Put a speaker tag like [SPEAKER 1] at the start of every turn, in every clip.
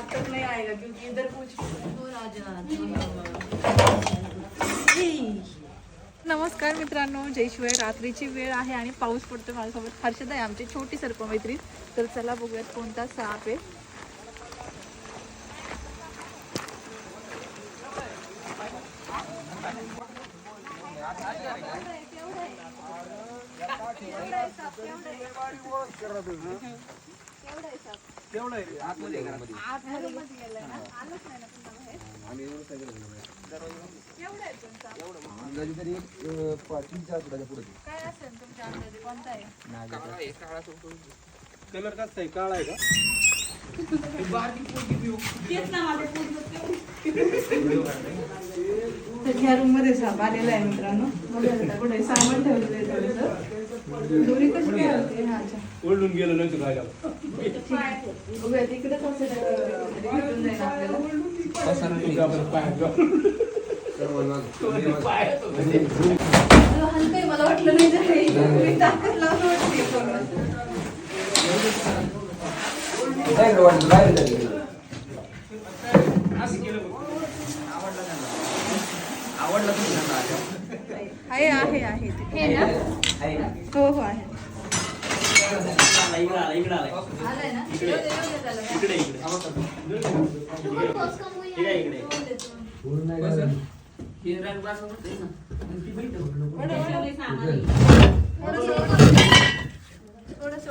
[SPEAKER 1] हाथ तक नहीं आएगा क्योंकि इधर कुछ राजा नमस्कार मित्रांनो जयशिवाय रात्रीची वेळ आहे आणि पाऊस पडतो माझ्यासोबत. हर्षदा आहे आमची छोटी सर्पमैत्रीण. तर चला बघूयात कोणता साप आहे.
[SPEAKER 2] तरी एक अं, पाच तीन चार फुटाच्या पुढे.
[SPEAKER 1] काय असेल तुमच्या अंदाजे? कोणता आहे?
[SPEAKER 3] कलर कसा आहे? काळा आहे का?
[SPEAKER 1] तर ह्या रूममध्ये साप आलेला आहे मित्रांनो. बघा कुठे सामान ठेवलेलं आहे थोडंसं. दोरी कशी काय होते? हा अच्छा.
[SPEAKER 3] ओढून गेलं नाही तुला
[SPEAKER 1] भेटून जाईल आपल्याला. हलकं आहे, मला वाटलं नाही वाटते. आहे आहे आहे ते. हो हो आहे ना काय. वडा, वडा. थोडंसं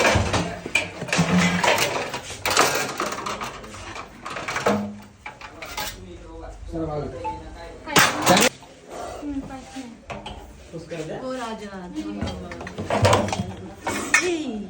[SPEAKER 1] हो राजा ए.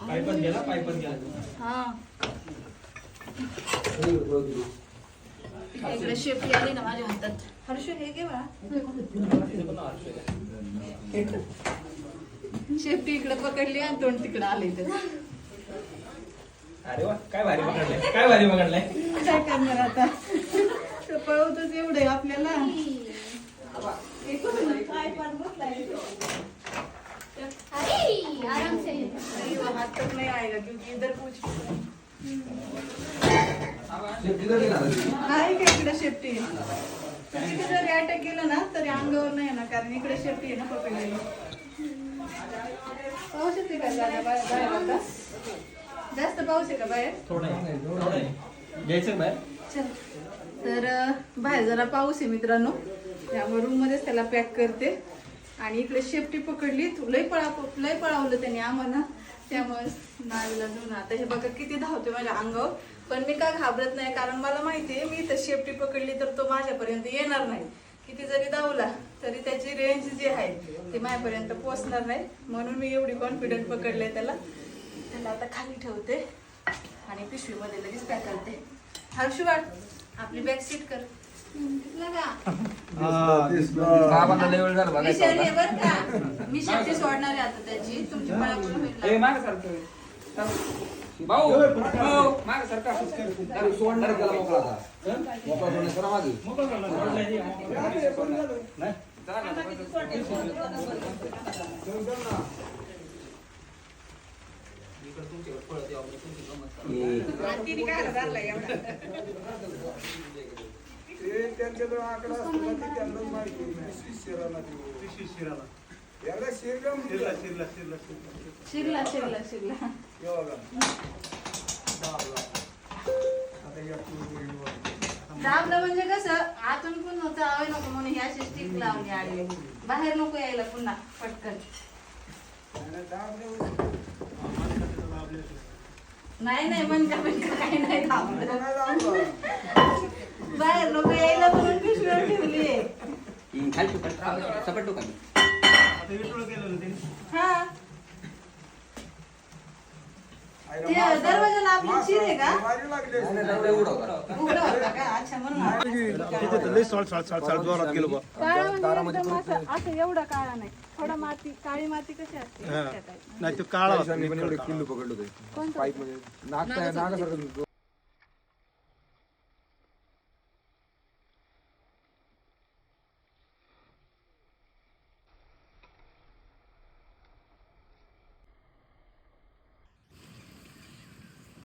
[SPEAKER 3] पायपात गेला पायपात गेला
[SPEAKER 1] हा इकडे शेपटी आली ना माझ्या हातात हर्ष हे घे बा शेपटी इकडे पकडली आणि तोंड तिकडे आले तर
[SPEAKER 3] अरे वा काय भारी पकडलाय काय भारी पकडलाय.
[SPEAKER 1] काय करणार आता? तर पळवतच एवढे आपल्याला. काय पण बसलाय
[SPEAKER 4] आराम से
[SPEAKER 1] नहीं, वो हाथ तक नहीं आएगा क्योंकि इधर कुछ आहे का इकडे शेपटी? तर तिथे जरी अटॅक केलं ना तरी अंगावर नाही ना कारण इकडे शेपटी आहे ना पकडलेली. पाऊस येते का जागा बाहेर बाहेर आता? जास्त पाऊस आहे का बाहेर.
[SPEAKER 3] घ्यायचं
[SPEAKER 1] चल. तर बाहेर जरा पाऊस आहे मित्रांनो. त्यामुळे रूम मध्येच त्याला पॅक करते. आणि इकडे शेपटी पकडली. लय पळा लय पळावलं त्याने आम्हाला. त्यामुळे नावीला जाऊन आता हे बघा किती धावते माझ्या अंगावर. पण मी का घाबरत नाही कारण मला माहिती आहे मी तर शेपटी पकडली तर तो माझ्यापर्यंत येणार नाही. किती जरी धावला तरी त्याची रेंज जी आहे ती माझ्यापर्यंत पोचणार नाही. म्हणून मी एवढी कॉन्फिडंट पकडले त्याला. त्याला आता खाली ठेवते आणि पिशवीमध्ये लगेच पॅक करते. हर्षवाड आपली बॅग सीट कर.
[SPEAKER 2] बाबांना लय वेळ झाला
[SPEAKER 1] मी
[SPEAKER 2] बघायचं
[SPEAKER 1] शरी
[SPEAKER 2] होता.
[SPEAKER 1] आहे बरं का? मी शेपटी सोडणार आहे आता त्याची. तुमची पळापळ होईल
[SPEAKER 5] ए माग सरका भाऊ भाऊ माग सरका
[SPEAKER 2] अरे सोडणार त्याला मोकळा आता मोकळा सोडणार करा मागे.
[SPEAKER 1] तिने काय धरला एवढा?
[SPEAKER 3] शिरला शिरला. शिरला
[SPEAKER 1] शिरला शिरला शिरला दाबलं म्हणजे कसं आतून पण होतं हवे नको म्हणून ही अशी स्टिक लावली आडवी. बाहेर नको यायला पुन्हा पटकन. नाही नाही मन का पण काही नाही थांबलं बाहेर लोक यायला म्हणून पिशवीवर ठेवली
[SPEAKER 5] हम्म, खाली सपाट
[SPEAKER 1] हा ते आहे का? काळा म्हणजे एकदम असं असं एवढा काळा नाही. थोडा माती काळी माती कशी असते? त्या type.
[SPEAKER 4] नाही तो काळा होता
[SPEAKER 2] किल्लू पकडलो ते
[SPEAKER 1] कोणतं?
[SPEAKER 2] पाईपमध्ये नाग नागासारखं